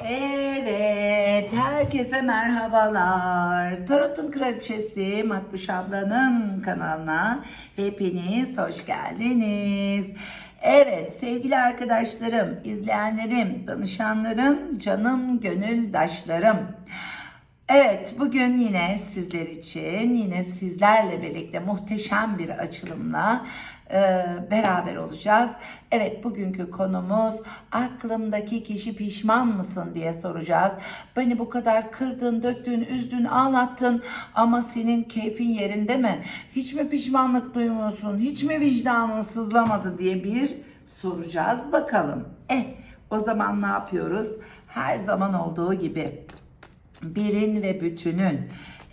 Evet, herkese merhabalar. Tarot'un Kraliçesi Makbuş ablanın kanalına hepiniz hoş geldiniz. Evet sevgili arkadaşlarım, izleyenlerim, danışanlarım, canım gönüldaşlarım. Evet bugün yine sizler için yine sizlerle birlikte muhteşem bir açılımla e, beraber olacağız. Evet bugünkü konumuz aklımdaki kişi pişman mısın diye soracağız. Beni bu kadar kırdın, döktün, üzdün, ağlattın ama senin keyfin yerinde mi? Hiç mi pişmanlık duymuyorsun? Hiç mi vicdanın sızlamadı diye bir soracağız bakalım. Eh o zaman ne yapıyoruz? Her zaman olduğu gibi birin ve bütünün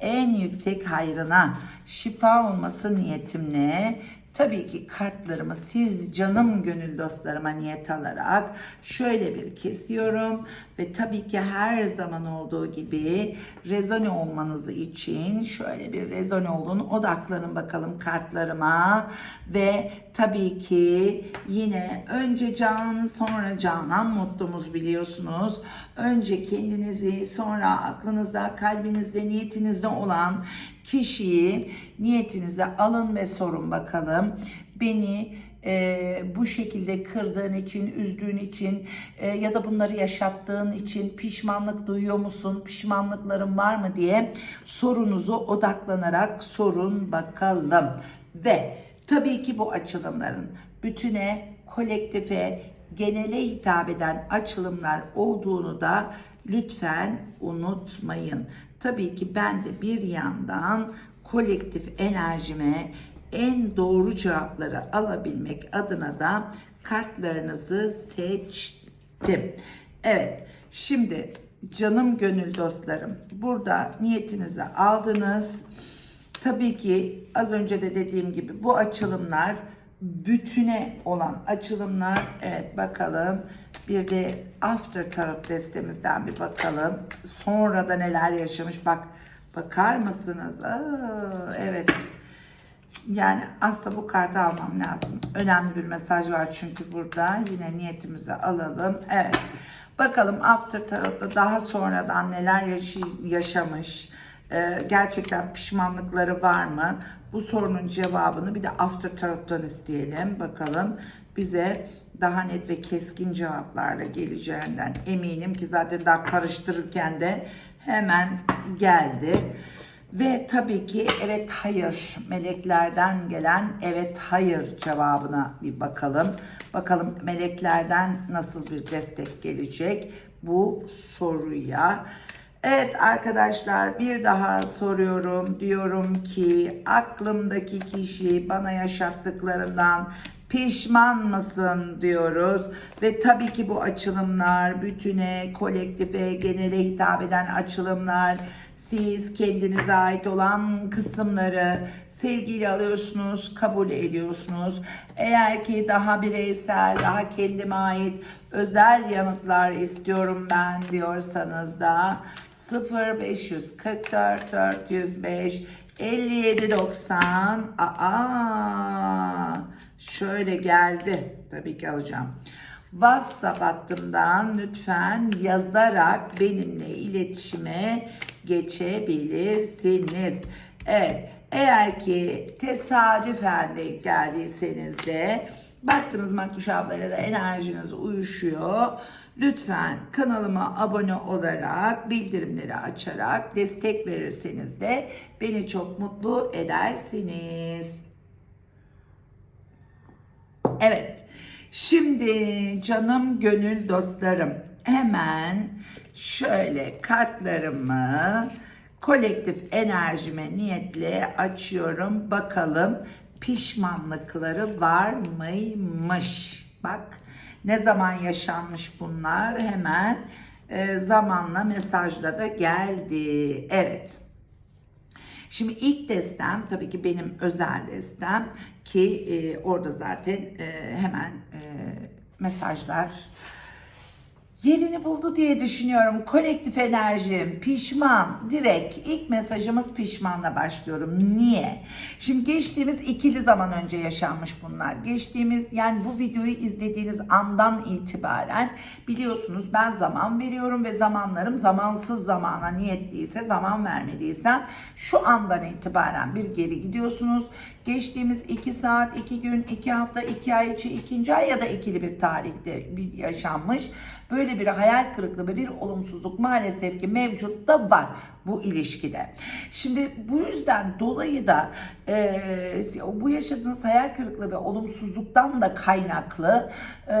en yüksek hayrına şifa olması niyetimle tabii ki kartlarımı siz canım gönül dostlarıma niyet alarak şöyle bir kesiyorum ve tabii ki her zaman olduğu gibi rezone olmanız için şöyle bir rezone olun odaklanın bakalım kartlarıma ve tabii ki yine önce can sonra canan mottomuz biliyorsunuz. Önce kendinizi sonra aklınızda, kalbinizde, niyetinizde olan kişiyi niyetinize alın ve sorun bakalım. Beni e, bu şekilde kırdığın için, üzdüğün için e, ya da bunları yaşattığın için pişmanlık duyuyor musun? Pişmanlıkların var mı diye sorunuzu odaklanarak sorun bakalım. Ve tabii ki bu açılımların bütüne, kolektife, genele hitap eden açılımlar olduğunu da lütfen unutmayın. Tabii ki ben de bir yandan kolektif enerjime en doğru cevapları alabilmek adına da kartlarınızı seçtim. Evet, şimdi canım gönül dostlarım, burada niyetinizi aldınız. Tabii ki az önce de dediğim gibi bu açılımlar bütüne olan açılımlar. Evet bakalım. Bir de after tarot destemizden bir bakalım. Sonra da neler yaşamış bak. Bakar mısınız? Aa, evet. Yani aslında bu kartı almam lazım. Önemli bir mesaj var çünkü burada. Yine niyetimizi alalım. Evet. Bakalım After Tarot'ta daha sonradan neler yaşamış. Ee, gerçekten pişmanlıkları var mı? Bu sorunun cevabını bir de After Tarot'tan isteyelim. Bakalım bize daha net ve keskin cevaplarla geleceğinden eminim ki zaten daha karıştırırken de hemen geldi. Ve tabii ki evet hayır meleklerden gelen evet hayır cevabına bir bakalım. Bakalım meleklerden nasıl bir destek gelecek bu soruya. Evet arkadaşlar bir daha soruyorum. Diyorum ki aklımdaki kişi bana yaşattıklarından pişman mısın diyoruz. Ve tabii ki bu açılımlar bütüne, kolektife, genele hitap eden açılımlar siz kendinize ait olan kısımları sevgiyle alıyorsunuz, kabul ediyorsunuz. Eğer ki daha bireysel, daha kendime ait özel yanıtlar istiyorum ben diyorsanız da 0544 405 5790 Aa, şöyle geldi. Tabii ki alacağım. WhatsApp hattımdan lütfen yazarak benimle iletişime geçebilirsiniz. Evet, eğer ki tesadüfen denk geldiyseniz de baktınız Makbuş ablayla da enerjiniz uyuşuyor. Lütfen kanalıma abone olarak, bildirimleri açarak destek verirseniz de beni çok mutlu edersiniz. Evet. Şimdi canım gönül dostlarım hemen şöyle kartlarımı kolektif enerjime niyetle açıyorum. Bakalım pişmanlıkları var mıymış? Bak ne zaman yaşanmış bunlar hemen e, zamanla mesajla da geldi. Evet. Şimdi ilk destem tabii ki benim özel destem ki e, orada zaten e, hemen e, mesajlar yerini buldu diye düşünüyorum. Kolektif enerjim, pişman. Direkt ilk mesajımız pişmanla başlıyorum. Niye? Şimdi geçtiğimiz ikili zaman önce yaşanmış bunlar. Geçtiğimiz yani bu videoyu izlediğiniz andan itibaren biliyorsunuz ben zaman veriyorum ve zamanlarım zamansız zamana niyetliyse zaman vermediysem şu andan itibaren bir geri gidiyorsunuz. Geçtiğimiz 2 saat, 2 gün, 2 hafta, 2 ay içi, ikinci ay ya da ikili bir tarihte bir yaşanmış. Böyle bir hayal kırıklığı ve bir olumsuzluk maalesef ki mevcut da var bu ilişkide. Şimdi bu yüzden dolayı da e, bu yaşadığınız hayal kırıklığı ve olumsuzluktan da kaynaklı e,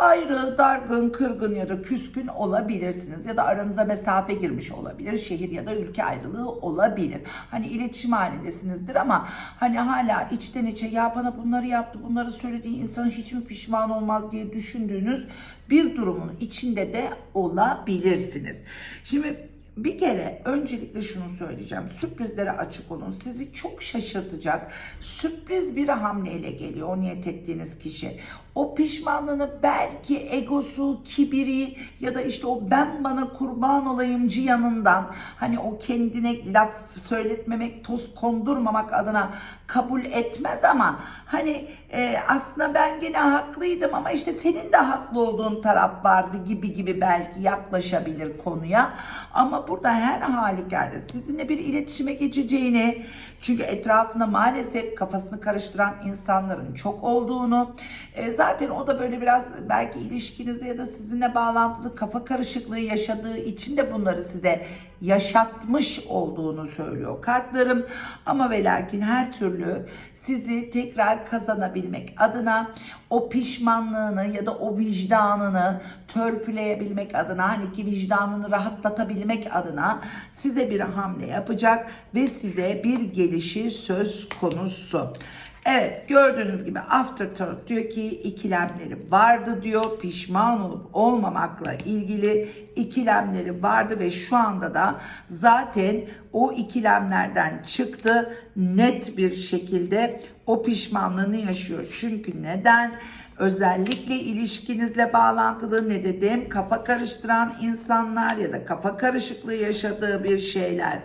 ayrı, dargın, kırgın ya da küskün olabilirsiniz. Ya da aranıza mesafe girmiş olabilir. Şehir ya da ülke ayrılığı olabilir. Hani iletişim halindesinizdir ama hani hala içten içe ya bana bunları yaptı, bunları söylediği insan hiç mi pişman olmaz diye düşündüğünüz bir durumun içinde de olabilirsiniz. Şimdi bir kere öncelikle şunu söyleyeceğim. Sürprizlere açık olun. Sizi çok şaşırtacak sürpriz bir hamleyle geliyor o niyet ettiğiniz kişi. O pişmanlığını belki egosu, kibiri ya da işte o ben bana kurban olayımcı yanından hani o kendine laf söyletmemek, toz kondurmamak adına kabul etmez ama hani e, aslında ben gene haklıydım ama işte senin de haklı olduğun taraf vardı gibi gibi belki yaklaşabilir konuya. Ama burada her halükarda sizinle bir iletişime geçeceğini çünkü etrafında maalesef kafasını karıştıran insanların çok olduğunu e, zaten o da böyle biraz belki ilişkinizde ya da sizinle bağlantılı kafa karışıklığı yaşadığı için de bunları size yaşatmış olduğunu söylüyor kartlarım. Ama ve lakin her türlü sizi tekrar kazanabilmek adına o pişmanlığını ya da o vicdanını törpüleyebilmek adına hani ki vicdanını rahatlatabilmek adına size bir hamle yapacak ve size bir gelişi söz konusu. Evet gördüğünüz gibi After Tarot diyor ki ikilemleri vardı diyor. Pişman olup olmamakla ilgili ikilemleri vardı ve şu anda da zaten o ikilemlerden çıktı. Net bir şekilde o pişmanlığını yaşıyor. Çünkü neden? Özellikle ilişkinizle bağlantılı ne dedim? Kafa karıştıran insanlar ya da kafa karışıklığı yaşadığı bir şeyler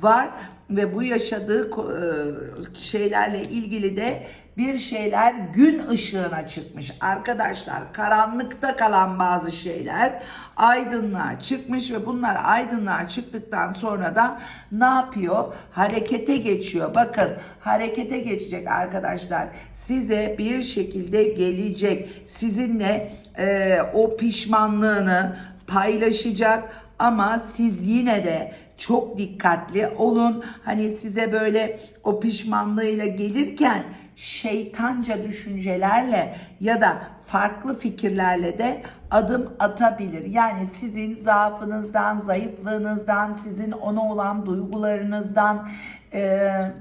var ve bu yaşadığı e, şeylerle ilgili de bir şeyler gün ışığına çıkmış. Arkadaşlar karanlıkta kalan bazı şeyler aydınlığa çıkmış ve bunlar aydınlığa çıktıktan sonra da ne yapıyor? Harekete geçiyor. Bakın harekete geçecek arkadaşlar. Size bir şekilde gelecek. Sizinle e, o pişmanlığını paylaşacak ama siz yine de çok dikkatli olun. Hani size böyle o pişmanlığıyla gelirken şeytanca düşüncelerle ya da farklı fikirlerle de adım atabilir. Yani sizin zaafınızdan, zayıflığınızdan, sizin ona olan duygularınızdan, eee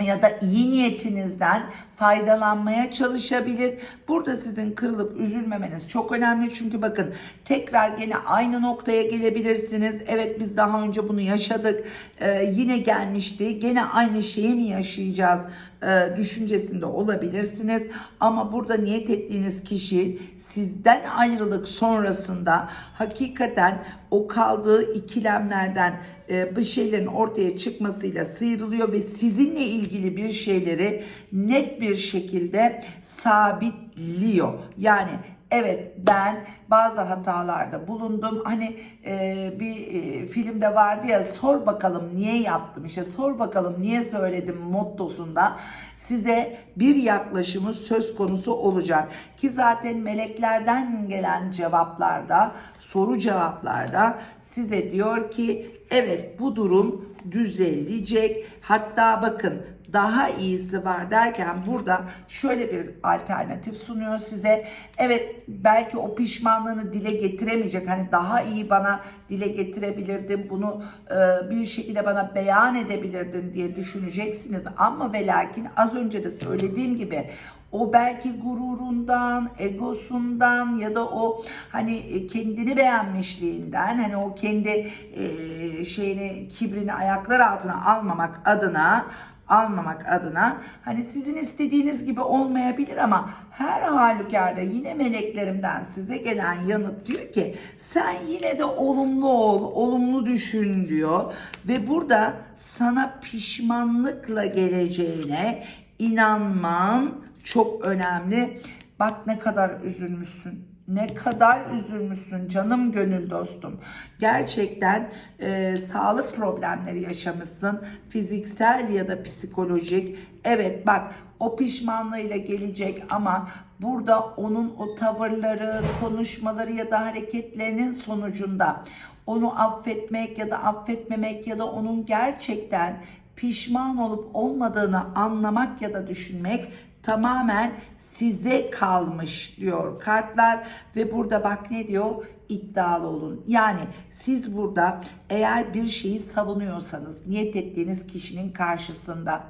ya da iyi niyetinizden faydalanmaya çalışabilir. Burada sizin kırılıp üzülmemeniz çok önemli. Çünkü bakın tekrar gene aynı noktaya gelebilirsiniz. Evet biz daha önce bunu yaşadık. Ee, yine gelmişti. Gene aynı şeyi mi yaşayacağız? E, düşüncesinde olabilirsiniz. Ama burada niyet ettiğiniz kişi sizden ayrılık sonrasında hakikaten o kaldığı ikilemlerden e, bir şeylerin ortaya çıkmasıyla sıyrılıyor ve sizinle ilgili bir şeyleri net bir şekilde sabitliyor. Yani Evet ben bazı hatalarda bulundum. Hani e, bir e, filmde vardı ya sor bakalım niye yaptım işte sor bakalım niye söyledim mottosunda size bir yaklaşımı söz konusu olacak. Ki zaten meleklerden gelen cevaplarda soru cevaplarda size diyor ki evet bu durum düzelecek. Hatta bakın daha iyisi var derken burada şöyle bir alternatif sunuyor size. Evet belki o pişmanlığını dile getiremeyecek. Hani daha iyi bana dile getirebilirdin. Bunu e, bir şekilde bana beyan edebilirdin diye düşüneceksiniz. Ama ve lakin az önce de söylediğim gibi o belki gururundan, egosundan ya da o hani kendini beğenmişliğinden hani o kendi e, şeyini kibrini ayaklar altına almamak adına almamak adına hani sizin istediğiniz gibi olmayabilir ama her halükarda yine meleklerimden size gelen yanıt diyor ki sen yine de olumlu ol, olumlu düşün diyor ve burada sana pişmanlıkla geleceğine inanman çok önemli. Bak ne kadar üzülmüşsün. Ne kadar üzülmüşsün canım gönül dostum. Gerçekten e, sağlık problemleri yaşamışsın. Fiziksel ya da psikolojik. Evet bak o pişmanlığıyla gelecek ama burada onun o tavırları, konuşmaları ya da hareketlerinin sonucunda onu affetmek ya da affetmemek ya da onun gerçekten pişman olup olmadığını anlamak ya da düşünmek tamamen size kalmış diyor kartlar ve burada bak ne diyor iddialı olun. Yani siz burada eğer bir şeyi savunuyorsanız niyet ettiğiniz kişinin karşısında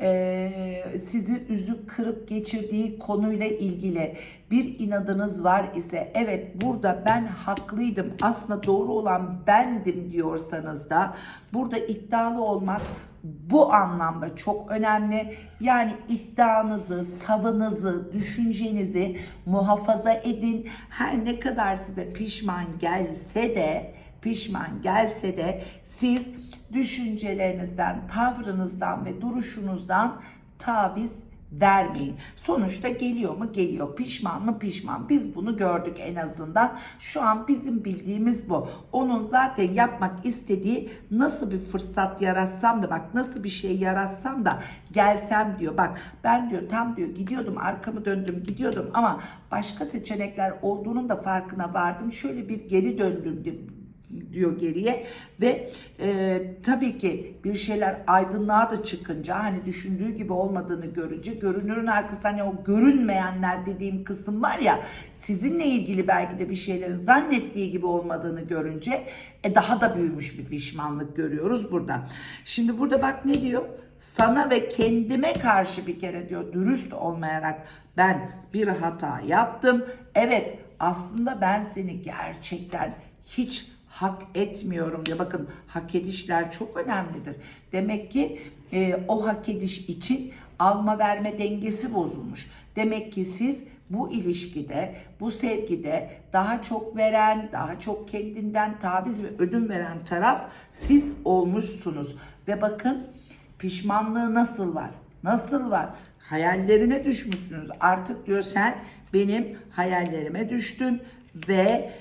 eee, sizi üzüp kırıp geçirdiği konuyla ilgili bir inadınız var ise evet burada ben haklıydım aslında doğru olan bendim diyorsanız da burada iddialı olmak bu anlamda çok önemli. Yani iddianızı, savınızı, düşüncenizi muhafaza edin. Her ne kadar size pişman gelse de, pişman gelse de siz düşüncelerinizden, tavrınızdan ve duruşunuzdan taviz vermeyin. Sonuçta geliyor mu? Geliyor. Pişman mı? Pişman. Biz bunu gördük en azından. Şu an bizim bildiğimiz bu. Onun zaten yapmak istediği nasıl bir fırsat yaratsam da bak nasıl bir şey yaratsam da gelsem diyor. Bak ben diyor tam diyor gidiyordum arkamı döndüm gidiyordum ama başka seçenekler olduğunun da farkına vardım. Şöyle bir geri döndüm diyor geriye ve e, tabii ki bir şeyler aydınlığa da çıkınca hani düşündüğü gibi olmadığını görünce görünürün arkasında hani o görünmeyenler dediğim kısım var ya sizinle ilgili belki de bir şeylerin zannettiği gibi olmadığını görünce e, daha da büyümüş bir pişmanlık görüyoruz burada. Şimdi burada bak ne diyor? Sana ve kendime karşı bir kere diyor dürüst olmayarak ben bir hata yaptım. Evet aslında ben seni gerçekten hiç hak etmiyorum diye bakın hak edişler çok önemlidir. Demek ki e, o hak ediş için alma verme dengesi bozulmuş. Demek ki siz bu ilişkide, bu sevgide daha çok veren, daha çok kendinden taviz ve ödün veren taraf siz olmuşsunuz. Ve bakın pişmanlığı nasıl var? Nasıl var? Hayallerine düşmüşsünüz. Artık diyor sen benim hayallerime düştün ve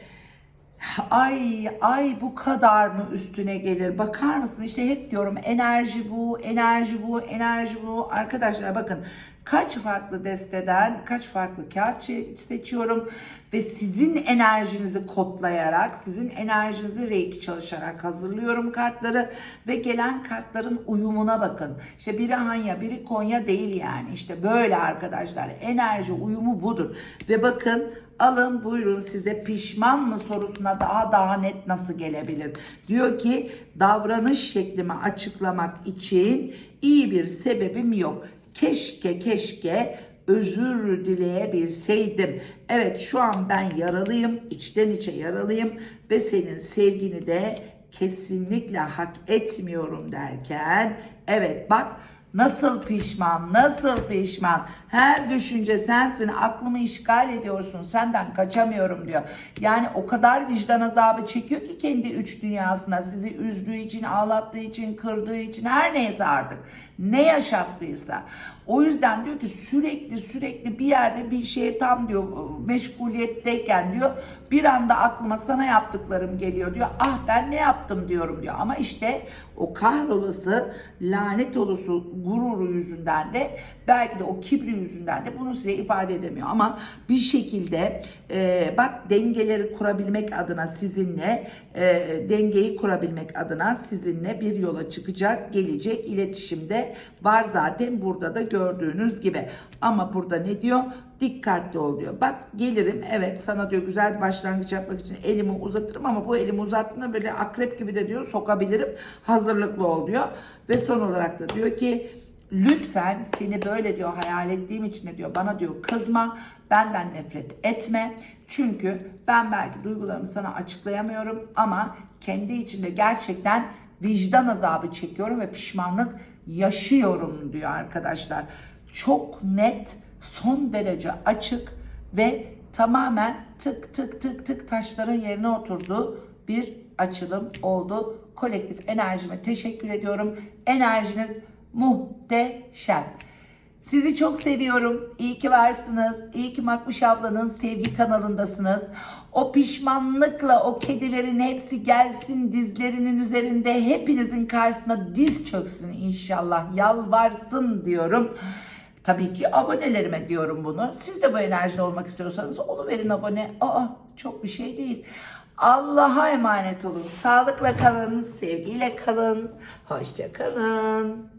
Ay ay bu kadar mı üstüne gelir? Bakar mısın? İşte hep diyorum enerji bu, enerji bu, enerji bu. Arkadaşlar bakın kaç farklı desteden kaç farklı kağıt seçiyorum ve sizin enerjinizi kodlayarak, sizin enerjinizi reiki çalışarak hazırlıyorum kartları ve gelen kartların uyumuna bakın. İşte biri Hanya, biri Konya değil yani. İşte böyle arkadaşlar. Enerji uyumu budur. Ve bakın alın buyurun size pişman mı sorusuna daha daha net nasıl gelebilir? Diyor ki davranış şeklimi açıklamak için iyi bir sebebim yok. Keşke keşke özür dileyebilseydim. Evet şu an ben yaralıyım, içten içe yaralıyım ve senin sevgini de kesinlikle hak etmiyorum derken evet bak Nasıl pişman, nasıl pişman. Her düşünce sensin, aklımı işgal ediyorsun, senden kaçamıyorum diyor. Yani o kadar vicdan azabı çekiyor ki kendi üç dünyasına sizi üzdüğü için, ağlattığı için, kırdığı için her neyse artık. Ne yaşattıysa. O yüzden diyor ki sürekli sürekli bir yerde bir şeye tam diyor meşguliyetteyken diyor bir anda aklıma sana yaptıklarım geliyor diyor. Ah ben ne yaptım diyorum diyor. Ama işte o kahrolası lanet olası gururu yüzünden de belki de o kibri yüzünden de bunu size ifade edemiyor. Ama bir şekilde e, bak dengeleri kurabilmek adına sizinle e, dengeyi kurabilmek adına sizinle bir yola çıkacak, gelecek iletişimde var zaten burada da gördüğünüz gibi. Ama burada ne diyor? Dikkatli ol diyor. Bak gelirim evet sana diyor güzel bir başlangıç yapmak için elimi uzatırım ama bu elimi uzattığımda böyle akrep gibi de diyor sokabilirim. Hazırlıklı ol diyor. Ve son olarak da diyor ki lütfen seni böyle diyor hayal ettiğim için de diyor bana diyor kızma benden nefret etme çünkü ben belki duygularımı sana açıklayamıyorum ama kendi içinde gerçekten vicdan azabı çekiyorum ve pişmanlık yaşıyorum diyor arkadaşlar. Çok net, son derece açık ve tamamen tık tık tık tık taşların yerine oturduğu bir açılım oldu. Kolektif enerjime teşekkür ediyorum. Enerjiniz muhteşem. Sizi çok seviyorum. İyi ki varsınız. İyi ki Makbuş ablanın sevgi kanalındasınız. O pişmanlıkla o kedilerin hepsi gelsin dizlerinin üzerinde hepinizin karşısına diz çöksün inşallah. Yalvarsın diyorum. Tabii ki abonelerime diyorum bunu. Siz de bu enerjide olmak istiyorsanız verin abone. Aa çok bir şey değil. Allah'a emanet olun. Sağlıkla kalın, sevgiyle kalın. Hoşça kalın.